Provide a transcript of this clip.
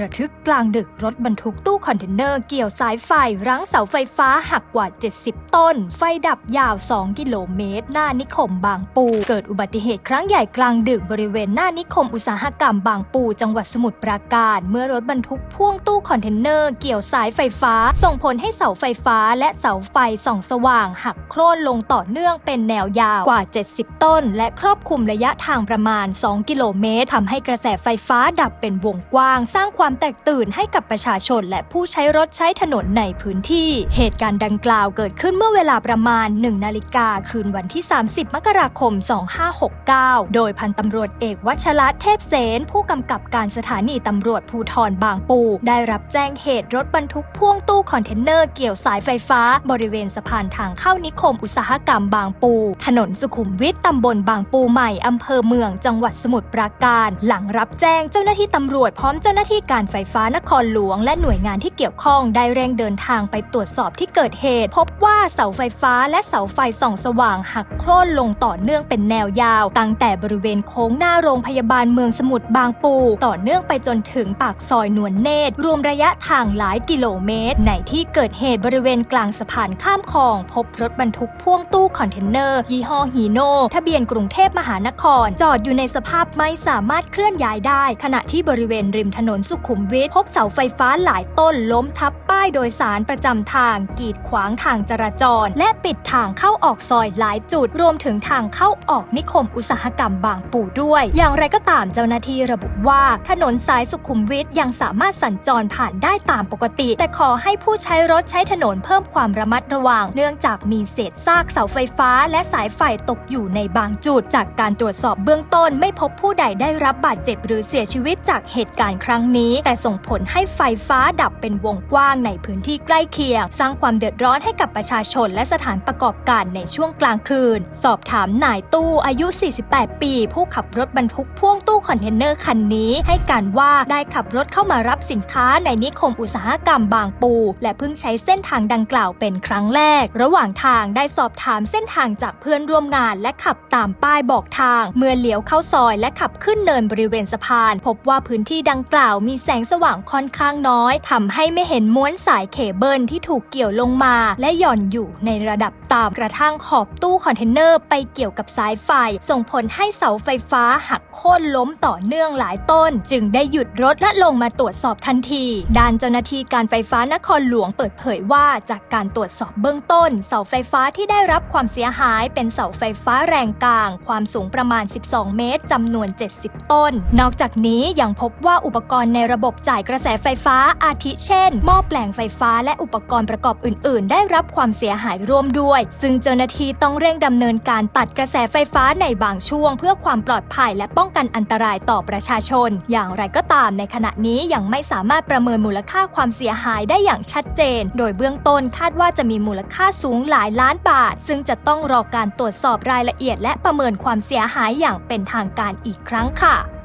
ระทึกกลางดึกรถบรรทุกตู้คอนเทนเนอร์เกี่ยวสายไฟรั้งเสาไฟฟ้าหักกว่า 70 ต้น ไฟดับยาว 2 กิโลเมตร หน้านิคมบางปู เกิดอุบัติเหตุครั้งใหญ่กลางดึกบริเวณหน้านิคมอุตสาหกรรมบางปู จังหวัดสมุทรปราการ เมื่อรถบรรทุกพ่วงตู้คอนเทนเนอร์เกี่ยวสายไฟฟ้า ส่งผลให้เสาไฟฟ้าและเสาไฟส่องสว่าง หักโค่นลงต่อเนื่องเป็นแนวยาวกว่า 70 ต้น และครอบคลุมระยะทางประมาณ 2 กิโลเมตรทำให้กระแสไฟฟ้าดับเป็นวงกว้าง สร้างความแตกตื่นให้กับประชาชนและผู้ใช้รถใช้ถนนในพื้นที่ เหตุการณ์ดังกล่าวเกิดขึ้นเมื่อเวลาประมาณ 1 นาฬิกาคืนวันที่ 30 มกราคม 2569 โดยพันตำรวจเอกวัชระเทพเสนผู้กำกับการสถานีตำรวจภูทรบางปู ได้รับแจ้งเหตุรถบรรทุกพ่วงตู้คอนเทนเนอร์เกี่ยวสายไฟฟ้า บริเวณสะพานทางเข้านิคมอุตสาหกรรมบางปู ถนนสุขุมวิทตำบลบางปูใหม่อำเภอเมืองจังหวัดสมุทรปราการ หลังรับแจ้งเจ้าหน้าที่ตำรวจพร้อมเจ้าหน้าที่การไฟฟ้านครหลวง และหน่วยงานที่เกี่ยวข้องได้เร่งเดินทางไปตรวจสอบที่เกิดเหตุ พบว่าเสาไฟฟ้าและเสาไฟส่องสว่างหักโค่นลงต่อเนื่องเป็นแนวยาว ตั้งแต่บริเวณโค้งหน้าโรงพยาบาลเมืองสมุทรบางปู ต่อเนื่องไปจนถึงปากซอยนวลเนตร รวมระยะทางหลายกิโลเมตร ในที่เกิดเหตุบริเวณกลางสะพานข้ามคลอง พบรถบรรทุกพ่วงตู้คอนเทนเนอร์ ยี่ห้อฮีโน่ทะเบียนกรุงเทพมหานคร จอดอยู่ในสภาพไม่สามารถเคลื่อนย้ายได้ ขณะที่บริเวณริมถนนสุขขุมวิทพบเสาไฟฟ้าหลายต้นล้มทับป้ายโดยสารประจำทาง กีดขวางทางจราจร และปิดทางเข้าออกซอยหลายจุด รวมถึงทางเข้าออกนิคมอุตสาหกรรมบางปูด้วย อย่างไรก็ตามเจ้าหน้าที่ระบุว่า ถนนสายสุขุมวิทยังสามารถสัญจรผ่านได้ตามปกติ แต่ขอให้ผู้ใช้รถใช้ถนนเพิ่มความระมัดระวัง เนื่องจากมีเศษซากเสาไฟฟ้า และสายไฟตกอยู่ในบางจุด จากการตรวจสอบเบื้องต้นไม่พบผู้ใดได้รับบาดเจ็บหรือเสียชีวิตจากเหตุการณ์ครั้งนี้แต่ส่งผลให้ไฟฟ้าดับเป็นวงกว้างในพื้นที่ใกล้เคียง สร้างความเดือดร้อนให้กับประชาชนและสถานประกอบการในช่วงกลางคืน สอบถามนายตู้อายุ 48 ปี ผู้ขับรถบรรทุกพ่วงตู้คอนเทนเนอร์คันนี้ ให้การว่าได้ขับรถเข้ามารับสินค้าในนิคมอุตสาหกรรมบางปู และเพิ่งใช้เส้นทางดังกล่าวเป็นครั้งแรก ระหว่างทางได้สอบถามเส้นทางจากเพื่อนร่วมงาน และขับตามป้ายบอกทาง เมื่อเลี้ยวเข้าซอยและขับขึ้นเนินบริเวณสะพาน พบว่าพื้นที่ดังกล่าวมีแสงสว่างค่อนข้างน้อยทำให้ไม่เห็นม้วนสายเคเบิลที่ถูกเกี่ยวลงมา และหย่อนอยู่ในระดับต่ำกระทั่งขอบตู้คอนเทนเนอร์ไปเกี่ยวกับสายไฟ ส่งผลให้เสาไฟฟ้าหักโค่นล้มต่อเนื่องหลายต้น จึงได้หยุดรถและลงมาตรวจสอบทันที ด้านเจ้าหน้าที่การไฟฟ้านครหลวงเปิดเผยว่าจากการตรวจสอบเบื้องต้น เสาไฟฟ้าที่ได้รับความเสียหายเป็นเสาไฟฟ้าแรงกลาง ความสูงประมาณ 12 เมตรจำนวน 70 ต้น นอกจากนี้ยังพบว่าอุปกรณ์ในระระบบจ่ายกระแสไฟฟ้าอาทิเช่น หม้อแปลงไฟฟ้าและอุปกรณ์ประกอบอื่น ๆ ได้รับความเสียหายร่วมด้วย ซึ่งเจ้าหน้าที่ต้องเร่งดำเนินการตัดกระแสไฟฟ้าในบางช่วง เพื่อความปลอดภัยและป้องกันอันตรายต่อประชาชน อย่างไรก็ตามในขณะนี้ยังไม่สามารถประเมินมูลค่าความเสียหายได้อย่างชัดเจน โดยเบื้องต้นคาดว่าจะมีมูลค่าสูงหลายล้านบาท ซึ่งจะต้องรอการตรวจสอบรายละเอียด และประเมินความเสียหายอย่างเป็นทางการอีกครั้งค่ะ